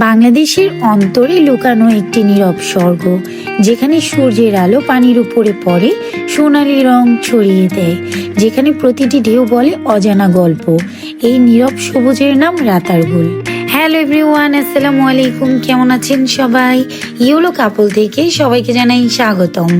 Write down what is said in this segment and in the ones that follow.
বাংলাদেশের অন্তরে লুকানো একটি নীরব স্বর্গ, যেখানে সূর্যের আলো পানির উপরে পড়ে, সোনালি রং ছড়িয়ে দেয়, যেখানে প্রতিটি ঢেউ বলে অজানা গল্প। এই নীরব সবুজের নাম রাতারগুল। হ্যালো এভরিওয়ান, আসসালামু আলাইকুম। কেমন আছেন সবাই? ইউলো কাপল থেকে সবাইকে জানাই স্বাগতম।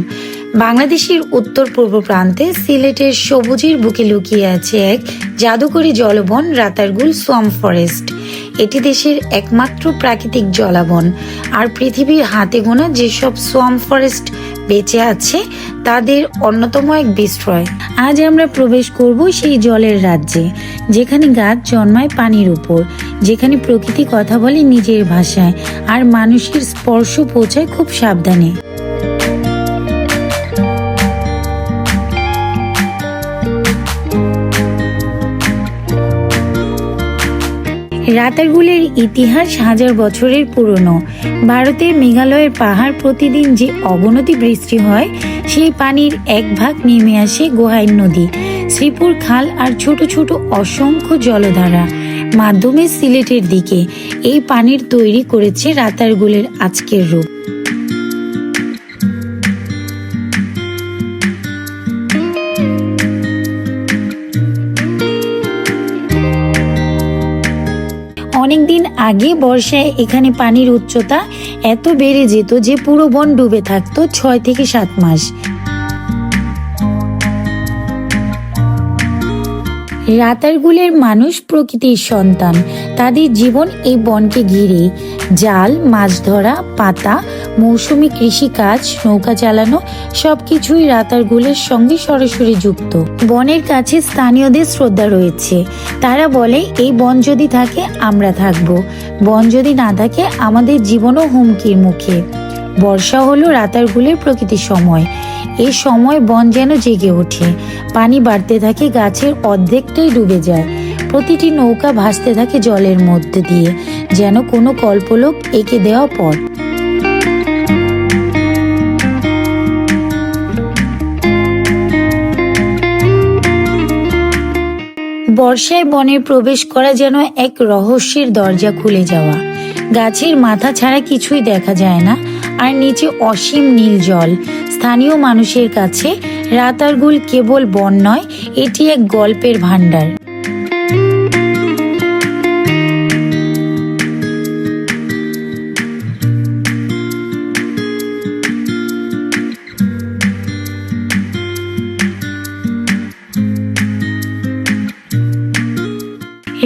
বাংলাদেশের উত্তর পূর্ব প্রান্তে সিলেটের সবুজের বুকে লুকিয়ে আছে এক জাদুকরী জলবন রাতারগুল সোয়াম ফরেস্ট। এটি দেশের একমাত্র প্রাকৃতিক জলাবন। আর পৃথিবীর হাতে গোনা যেসব সোয়াম ফরেস্ট বেঁচে আছে, তাদের অন্যতম এক বিস্ময়। আজ আমরা প্রবেশ করব সেই জলের রাজ্যে, যেখানে গাছ জন্মায় পানির উপর, যেখানে প্রকৃতি কথা বলে নিজের ভাষায়, আর মানুষের স্পর্শ পৌঁছায় খুব সাবধানে। রাতারগুলের ইতিহাস হাজার বছরের পুরনো। ভারতের মেঘালয়ের পাহাড় প্রতিদিন যে অবনতি বৃষ্টি হয়, সেই পানির এক ভাগ নেমে আসে গোহাইন নদী। শ্রীপুর খাল আর ছোট ছোট অসংখ্য জলধারা মাধ্যমে সিলেটের দিকে। এই পানির তৈরি করেছে রাতারগুলের আজকের রূপ। আগে বর্ষায় এখানে পানির উচ্চতা এত বেড়ে যেত যে পুরো বন ডুবে থাকতো ছয় থেকে সাত মাস। রাতারগুলের মানুষ প্রকৃতির সন্তান। তাদের জীবন এই বনকে ঘিরেই জাল, মাছ ধরা, পাতা, মৌসুমি কৃষিকাজ, নৌকা চালানো, সবকিছুই রাতার রাতারগুলের সঙ্গে সরাসরি যুক্ত। বনের কাছে স্থানীয়দের শ্রদ্ধা রয়েছে। তারা বলে, এই বন যদি থাকে, আমরা থাকব। বন যদি না থাকে, আমাদের জীবনও হুমকির মুখে। বর্ষা হলো রাতারগুলের প্রকৃতির সময়। এই সময় বন যেন জেগে ওঠে। পানি বাড়তে থাকে, গাছের অর্ধেকটাই ডুবে যায়। প্রতিটি নৌকা ভাসতে থাকে জলের মধ্যে দিয়ে, যেন কোনো কল্পলোক এঁকে দেওয়া পথ বর্ষায় বনে প্রবেশ করা যেন এক রহস্যের দরজা খুলে যাওয়া। গাছের মাথা ছাড়া কিছুই দেখা যায় না, আর নিচে অসীম নীল জল। স্থানীয় মানুষের কাছে রাতারগুল কেবল বন নয়, এটি এক গল্পের ভাণ্ডার।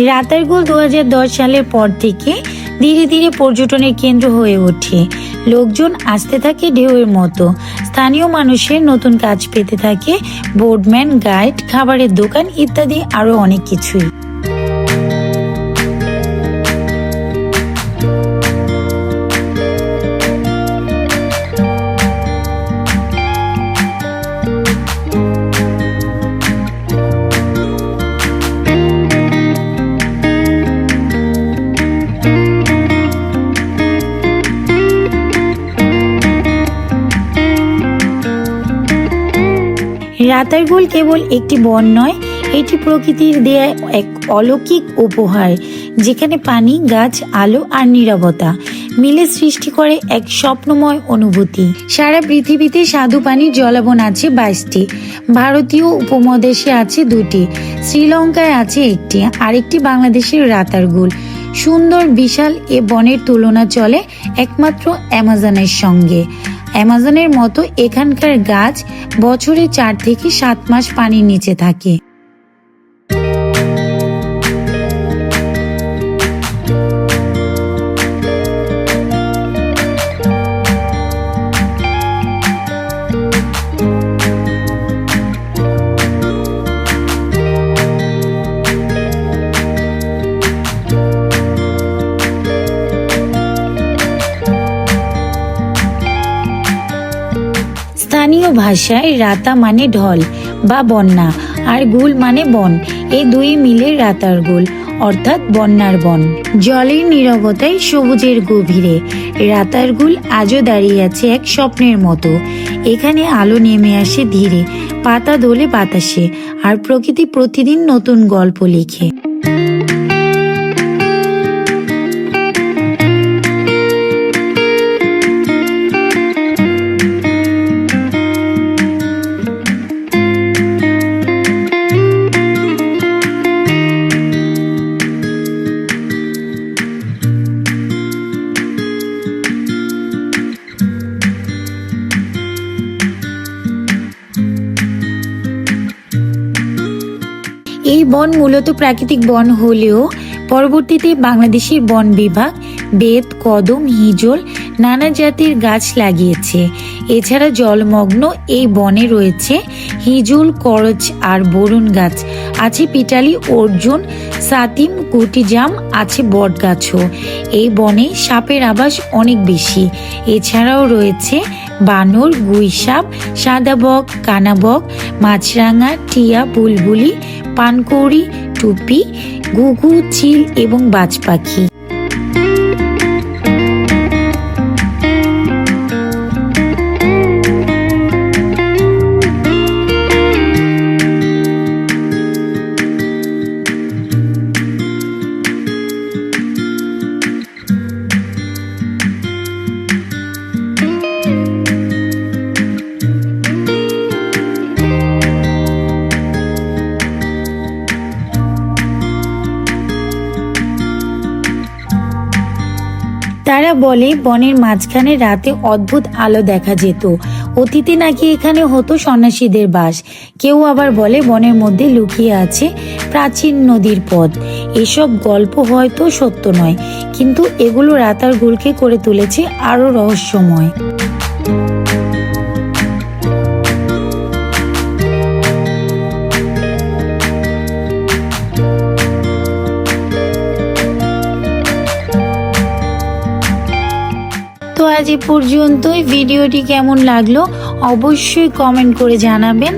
রাতারগুল দু হাজার দশ সালের পর থেকে ধীরে ধীরে পর্যটনের কেন্দ্র হয়ে ওঠে। লোকজন আসতে থাকে ঢেউয়ের মতো। স্থানীয় মানুষের নতুন কাজ পেতে থাকে। বোর্ডম্যান গাইড, খাবারের দোকান ইত্যাদি আরও অনেক কিছুই। রাতারগুল কেবল একটি বন নয়, এটি প্রকৃতির দেয়া এক অলৌকিক উপহার, যেখানে পানি, গাছ, আলো আর নিরবতা মিলে সৃষ্টি করে এক স্বপ্নময় অনুভূতি। সারা পৃথিবীতে সাধু পানির জলাবন আছে বাইশটি। ভারতীয় উপমহাদেশে আছে দুটি, শ্রীলঙ্কায় আছে একটি, আরেকটি বাংলাদেশের রাতারগুল সুন্দর, বিশাল এ বনের তুলনা চলে একমাত্র অ্যামাজনের সঙ্গে। অ্যামাজনের মতো এখানকার গাছ বছরে চার থেকে সাত মাস পানির নিচে থাকে। স্থানীয় ভাষায় রাতা মানে ঢল বা বন্যা আর গুল মানে বন। এই দুই মিলে রাতার গুল, অর্থাৎ বন্যার বন। জলের নীরবতায় সবুজের গভীরে রাতার গুল আজও দাঁড়িয়ে আছে এক স্বপ্নের মতো। এখানে আলো নেমে আসে ধীরে, পাতা দোলে বাতাসে, আর প্রকৃতি প্রতিদিন নতুন গল্প লিখে। বন মূলত প্রাকৃতিক বন হলেও পরবর্তীতে বাংলাদেশের বন বিভাগ, বেত, কদম, হিজল, নানা জাতির গাছ লাগিয়েছে। এছাড়া জলমগ্ন এই বনে রয়েছে হিজুল, করচ আর বরুণ গাছ। আছে পিটালি, অর্জুন, সাতিম, কুটিজাম, আছে বট গাছও এই বনে সাপের আবাস অনেক বেশি। এছাড়াও রয়েছে বানর গুইসাপ সাদাবক কানাবক মাছরাঙা টিয়া বুলবুলি পানকৌড়ি টুপি ঘুঘু চিল এবং বাজ পাখি। তারা বলে, বনের মাঝখানে রাতে অদ্ভুত আলো দেখা যেত। অতীতে নাকি এখানে হতো সন্ন্যাসীদের বাস। কেউ আবার বলে, বনের মধ্যে লুকিয়ে আছে প্রাচীন নদীর পথ। এসব গল্প হয়তো সত্য নয়, কিন্তু এগুলো রাতার গুলকে করে তুলেছে আরও রহস্যময়। আজ এ পর্যন্তই। ভিডিওটি কেমন লাগল অবশ্যই কমেন্ট করে জানাবেন।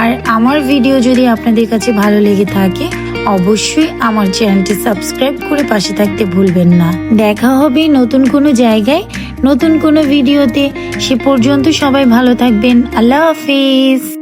আর আমার ভিডিও যদি আপনাদের কাছে ভালো লেগে থাকে, অবশ্যই আমার চ্যানেলটি সাবস্ক্রাইব করে পাশে থাকতে ভুলবেন না। দেখা হবে নতুন কোনো জায়গায়, নতুন কোনো ভিডিওতে সে পর্যন্ত সবাই ভালো থাকবেন। আল্লাহ হাফিজ।